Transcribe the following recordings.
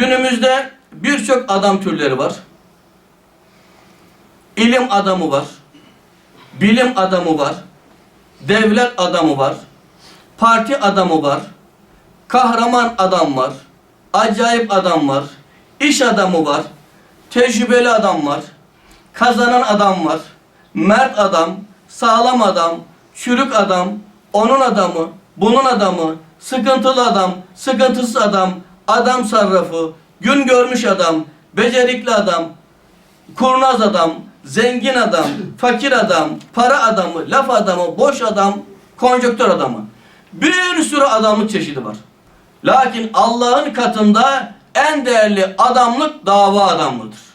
Günümüzde birçok adam türleri var. İlim adamı var. Bilim adamı var. Devlet adamı var. Parti adamı var. Kahraman adam var. Acayip adam var. iş adamı var. Tecrübeli adam var. Kazanan adam var. Mert adam, sağlam adam, çürük adam, onun adamı, bunun adamı, sıkıntılı adam, sıkıntısız adam, adam sarrafı, gün görmüş adam, becerikli adam, kurnaz adam, zengin adam, fakir adam, para adamı, laf adamı, boş adam, konjöktör adamı. Bir sürü adamlık çeşidi var. Lakin Allah'ın katında en değerli adamlık dava adamlığıdır.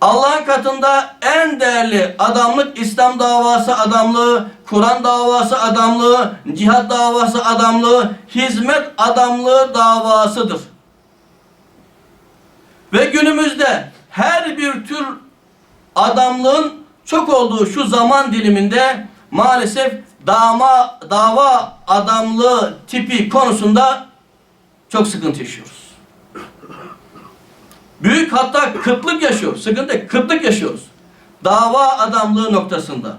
Allah'ın katında en değerli adamlık İslam davası adamlığı, Kur'an davası adamlığı, cihat davası adamlığı, hizmet adamlığı davasıdır. Ve günümüzde her bir tür adamlığın çok olduğu şu zaman diliminde maalesef dama, dava adamlığı tipi konusunda çok sıkıntı yaşıyoruz. Büyük hatta kıtlık yaşıyoruz. Sıkıntı kıtlık yaşıyoruz. Dava adamlığı noktasında.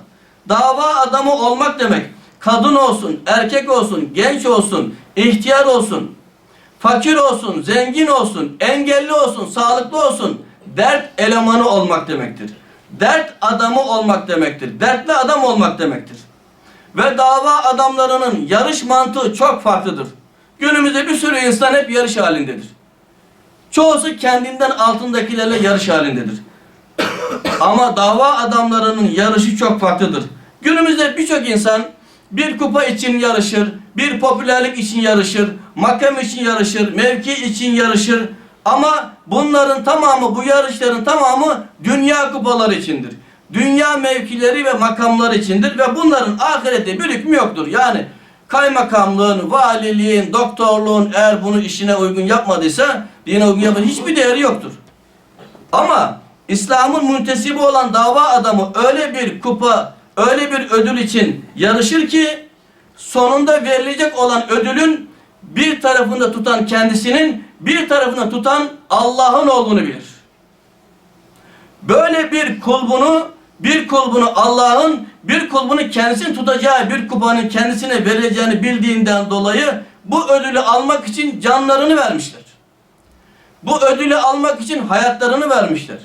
Dava adamı olmak demek kadın olsun, erkek olsun, genç olsun, ihtiyar olsun, fakir olsun, zengin olsun, engelli olsun, sağlıklı olsun, dert elemanı olmak demektir. Dert adamı olmak demektir. Dertli adam olmak demektir. Ve dava adamlarının yarış mantığı çok farklıdır. Günümüzde bir sürü insan hep yarış halindedir. Çoğusu kendinden altındakilerle yarış halindedir. Ama dava adamlarının yarışı çok farklıdır. Günümüzde birçok insan bir kupa için yarışır, bir popülerlik için yarışır, makam için yarışır, mevki için yarışır. Ama bunların tamamı, bu yarışların tamamı dünya kupaları içindir. Dünya mevkileri ve makamlar içindir ve bunların ahirette bir hükmü yoktur. Yani kaymakamlığın, valiliğin, doktorluğun eğer bunu işine uygun yapmadıysa, dine uygun yapmadıysa hiçbir değeri yoktur. Ama İslam'ın müntesibi olan dava adamı öyle bir kupa, öyle bir ödül için yarışır ki sonunda verilecek olan ödülün bir tarafında tutan kendisinin, bir tarafında tutan Allah'ın olduğunu bilir. Böyle bir kulbunu, bir kulbunu Allah'ın, bir kulbunu kendisini tutacağı bir kupanın kendisine verileceğini bildiğinden dolayı bu ödülü almak için canlarını vermişler. Bu ödülü almak için hayatlarını vermişler.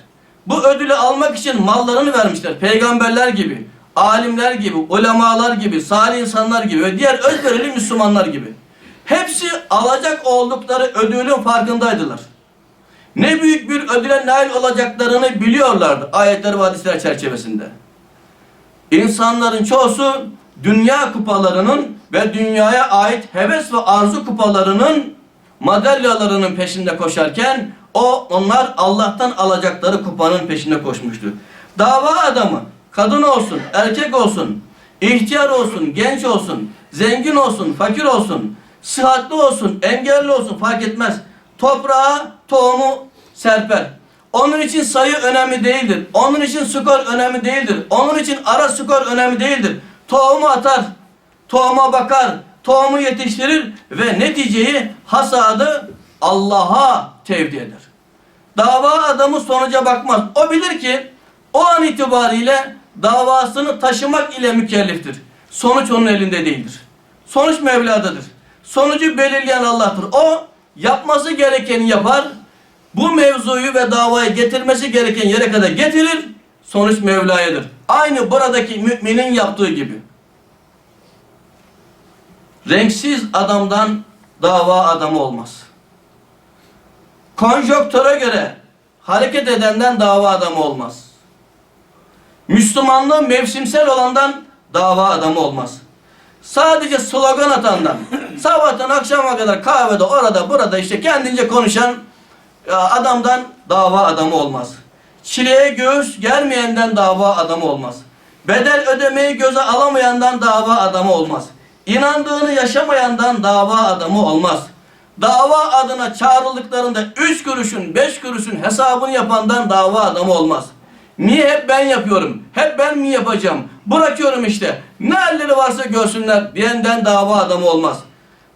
Bu ödülü almak için mallarını vermişler. Peygamberler gibi, alimler gibi, ulemalar gibi, salih insanlar gibi ve diğer özverili Müslümanlar gibi. Hepsi alacak oldukları ödülün farkındaydılar. Ne büyük bir ödüle nail olacaklarını biliyorlardı ayetler ve hadisler çerçevesinde. İnsanların çoğusu dünya kupalarının ve dünyaya ait heves ve arzu kupalarının madalyalarının peşinde koşarken o onlar Allah'tan alacakları kupanın peşinde koşmuştu. Dava adamı kadın olsun, erkek olsun, ihtiyar olsun, genç olsun, zengin olsun, fakir olsun, sıhhatli olsun, engelli olsun fark etmez. Toprağa tohumu serper. Onun için sayı önemli değildir. Onun için skor önemli değildir. Onun için ara skor önemli değildir. Tohumu atar, tohuma bakar, tohumu yetiştirir ve neticeyi hasadı Allah'a tevdi eder. Dava adamı sonuca bakmaz. O bilir ki o an itibariyle davasını taşımak ile mükelleftir. Sonuç onun elinde değildir. Sonuç Mevla'dadır. Sonucu belirleyen Allah'tır. O yapması gerekeni yapar. Bu mevzuyu ve davayı getirmesi gereken yere kadar getirir. Sonuç Mevla'yadır. Aynı buradaki müminin yaptığı gibi. Renksiz adamdan dava adamı olmaz. Konjöktöre göre hareket edenden dava adamı olmaz. Müslümanlığı mevsimsel olandan dava adamı olmaz. Sadece slogan atandan, sabahtan akşama kadar kahvede orada burada işte kendince konuşan e, adamdan dava adamı olmaz. Çileye göğüs germeyenden dava adamı olmaz. Bedel ödemeyi göze alamayandan dava adamı olmaz. İnandığını yaşamayandan dava adamı olmaz. Dava adına çağrıldıklarında üç kuruşun, beş kuruşun hesabını yapandan dava adamı olmaz. Niye hep ben yapıyorum? Hep ben mi yapacağım? Bırakıyorum işte. Ne halleri varsa görsünler diyenden dava adamı olmaz.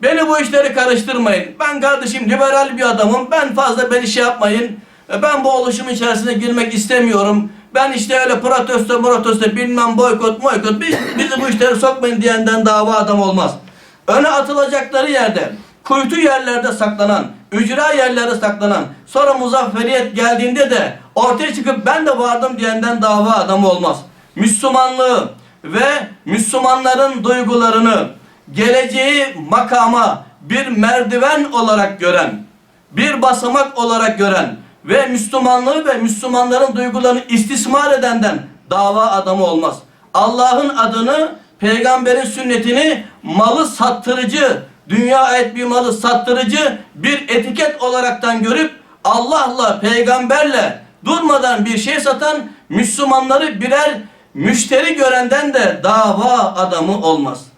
Beni bu işleri karıştırmayın. Ben kardeşim liberal bir adamım. Ben fazla beni şey yapmayın. E, Ben bu oluşumun içerisine girmek istemiyorum. Ben işte öyle protesto protesto bilmem boykot boykot biz, bizi bu işlere sokmayın diyenden dava adam olmaz. Öne atılacakları yerde, kuytu yerlerde saklanan, ücra yerlerde saklanan, sonra muzafferiyet geldiğinde de ortaya çıkıp ben de vardım diyenden dava adamı olmaz. Müslümanlığı ve Müslümanların duygularını geleceği makama bir merdiven olarak gören, bir basamak olarak gören ve Müslümanlığı ve Müslümanların duygularını istismar edenden dava adamı olmaz. Allah'ın adını, peygamberin sünnetini malı sattırıcı, dünya ait bir malı sattırıcı bir etiket olaraktan görüp Allah'la, peygamberle durmadan bir şey satan Müslümanları birer müşteri görenden de dava adamı olmaz.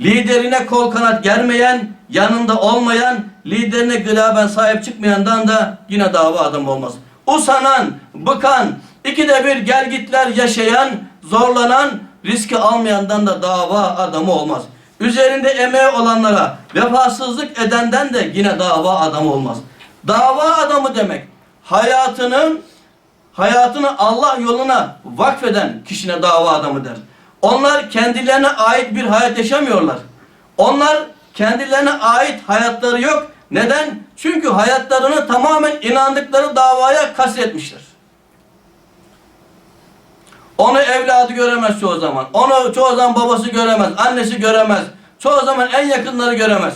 Liderine kol kanat germeyen, yanında olmayan, liderine gılaben sahip çıkmayandan da yine dava adamı olmaz. Usanan, bıkan, ikide bir gelgitler yaşayan, zorlanan, riski almayandan da dava adamı olmaz. Üzerinde emeği olanlara vefasızlık edenden de yine dava adamı olmaz. Dava adamı demek hayatının hayatını Allah yoluna vakfeden kişine dava adamı der. Onlar kendilerine ait bir hayat yaşamıyorlar. Onlar kendilerine ait hayatları yok. Neden? Çünkü hayatlarını tamamen inandıkları davaya kastetmişler. Onu evladı göremez çoğu zaman. Onu çoğu zaman babası göremez, annesi göremez. Çoğu zaman en yakınları göremez.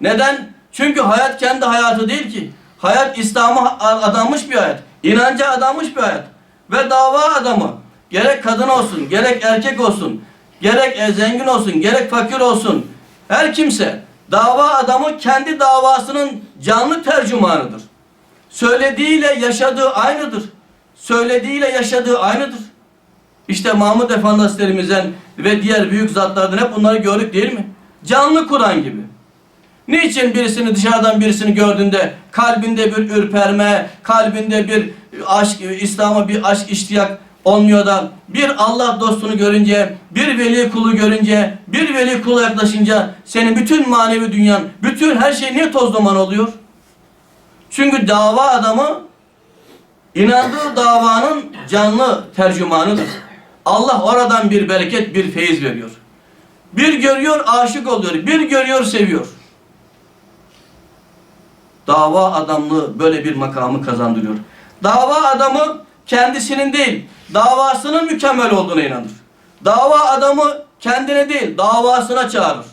Neden? Çünkü hayat kendi hayatı değil ki. Hayat İslam'a adanmış bir hayat. İnanca adanmış bir hayat. Ve dava adamı gerek kadın olsun, gerek erkek olsun, gerek e, zengin olsun, gerek fakir olsun. Her kimse dava adamı kendi davasının canlı tercümanıdır. Söylediğiyle yaşadığı aynıdır. Söylediğiyle yaşadığı aynıdır. İşte Mahmud Efendi ve diğer büyük zatlardan hep bunları gördük değil mi? Canlı Kur'an gibi. Niçin birisini dışarıdan birisini gördüğünde kalbinde bir ürperme, kalbinde bir aşk, İslam'a bir aşk iştiyak olmuyor da bir Allah dostunu görünce, bir veli kulu görünce, bir veli kula yaklaşınca senin bütün manevi dünyan, bütün her şey niye toz duman oluyor? Çünkü dava adamı inandığı davanın canlı tercümanıdır. Allah oradan bir bereket, bir feyiz veriyor. Bir görüyor, aşık oluyor. Bir görüyor, seviyor. Dava adamlığı böyle bir makamı kazandırıyor. Dava adamı kendisinin değil, davasının mükemmel olduğuna inanır. Dava adamı kendine değil, davasına çağırır.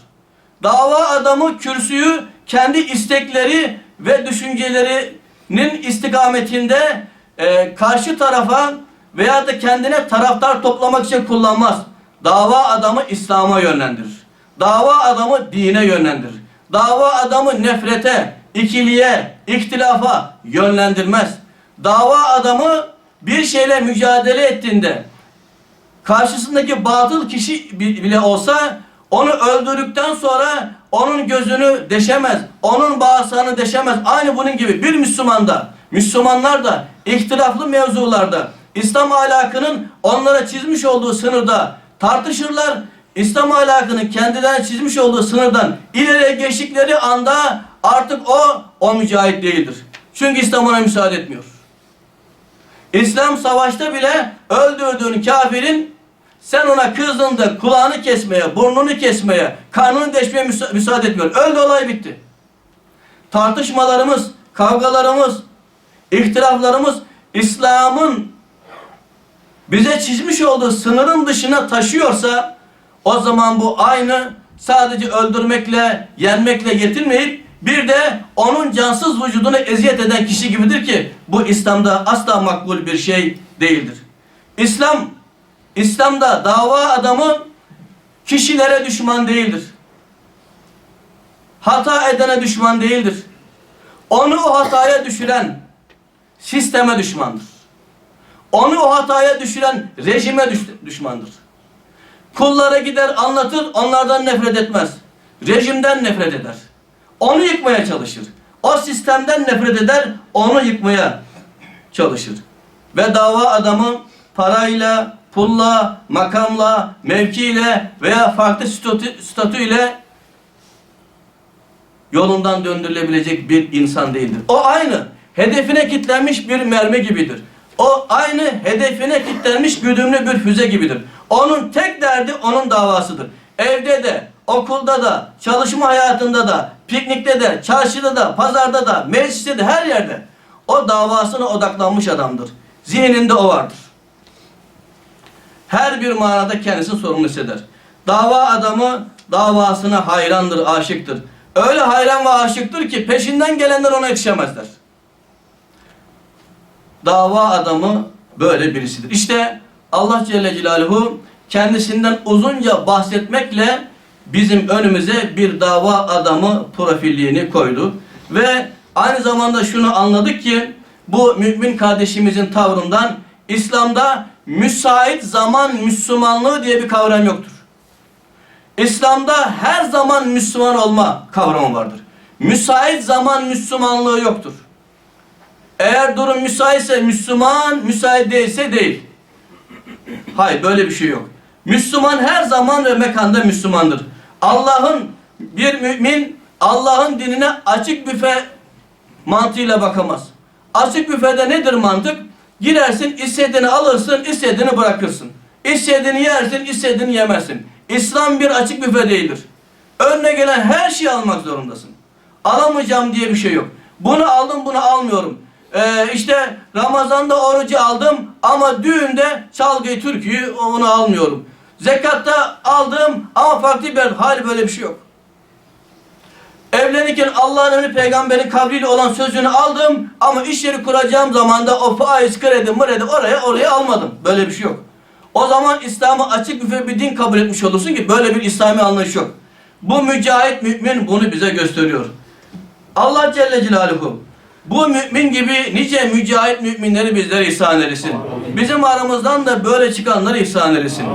Dava adamı kürsüyü kendi istekleri ve düşüncelerinin istikametinde e, karşı tarafa veya da kendine taraftar toplamak için kullanmaz. Dava adamı İslam'a yönlendirir. Dava adamı dine yönlendirir. Dava adamı nefrete, ikiliye, ihtilafa yönlendirmez. Dava adamı bir şeyle mücadele ettiğinde karşısındaki batıl kişi bile olsa onu öldürdükten sonra onun gözünü deşemez. Onun bağırsağını deşemez. Aynı bunun gibi bir Müslüman da, Müslümanlar da ihtilaflı mevzularda İslam ahlakının onlara çizmiş olduğu sınırda tartışırlar. İslam ahlakının kendilerine çizmiş olduğu sınırdan ileriye geçtikleri anda artık o, o mücahit değildir. Çünkü İslam ona müsaade etmiyor. İslam savaşta bile öldürdüğün kafirin sen ona kızdığında kulağını kesmeye, burnunu kesmeye, karnını deşmeye müsa müsaade etmiyor. Öldü olay bitti. Tartışmalarımız, kavgalarımız, ihtilaflarımız İslam'ın bize çizmiş olduğu sınırın dışına taşıyorsa o zaman bu aynı sadece öldürmekle, yenmekle yetinmeyip bir de onun cansız vücudunu eziyet eden kişi gibidir ki bu İslam'da asla makbul bir şey değildir. İslam, İslam'da dava adamı kişilere düşman değildir. Hata edene düşman değildir. Onu o hataya düşüren sisteme düşmandır. Onu o hataya düşüren rejime düş düşmandır. Kullara gider anlatır, onlardan nefret etmez. Rejimden nefret eder. Onu yıkmaya çalışır. O sistemden nefret eder, onu yıkmaya çalışır. Ve dava adamı parayla, pulla, makamla, mevkiyle veya farklı statü, statüyle yolundan döndürülebilecek bir insan değildir. O aynı hedefine kilitlenmiş bir mermi gibidir. O aynı hedefine kilitlenmiş güdümlü bir füze gibidir. Onun tek derdi onun davasıdır. Evde de, okulda da, çalışma hayatında da, piknikte de, çarşıda da, pazarda da, mecliste de her yerde o davasına odaklanmış adamdır. Zihninde o vardır. Her bir manada kendisini sorumlu hisseder. Dava adamı davasına hayrandır, aşıktır. Öyle hayran ve aşıktır ki peşinden gelenler ona yetişemezler. Dava adamı böyle birisidir. İşte Allah Celle Celaluhu kendisinden uzunca bahsetmekle bizim önümüze bir dava adamı profilliğini koydu. Ve aynı zamanda şunu anladık ki bu mümin kardeşimizin tavrından İslam'da müsait zaman Müslümanlığı diye bir kavram yoktur. İslam'da her zaman Müslüman olma kavramı vardır. Müsait zaman Müslümanlığı yoktur. Eğer durum müsaitse Müslüman, müsait değilse değil. Hayır böyle bir şey yok. Müslüman her zaman ve mekanda Müslümandır. Allah'ın bir mümin Allah'ın dinine açık büfe mantığıyla bakamaz. Açık büfede nedir mantık? Girersin, istediğini alırsın, istediğini bırakırsın. İstediğini yersin, istediğini yemezsin. İslam bir açık büfe değildir. Önüne gelen her şeyi almak zorundasın. Alamayacağım diye bir şey yok. Bunu aldım, bunu almıyorum. Ee, işte Ramazan'da orucu aldım ama düğünde çalgıyı, türküyü onu almıyorum. Zekatta aldım ama farklı bir hal böyle bir şey yok. Evlenirken Allah'ın emri peygamberin kavliyle olan sözünü aldım ama iş yeri kuracağım zaman da o faiz kredi mredi oraya oraya almadım. Böyle bir şey yok. O zaman İslam'ı açık büfe bir din kabul etmiş olursun ki böyle bir İslami anlayış yok. Bu mücahit mümin bunu bize gösteriyor. Allah Celle Celaluhu bu mümin gibi nice mücahit müminleri bizlere ihsan eylesin. Bizim aramızdan da böyle çıkanları ihsan eylesin.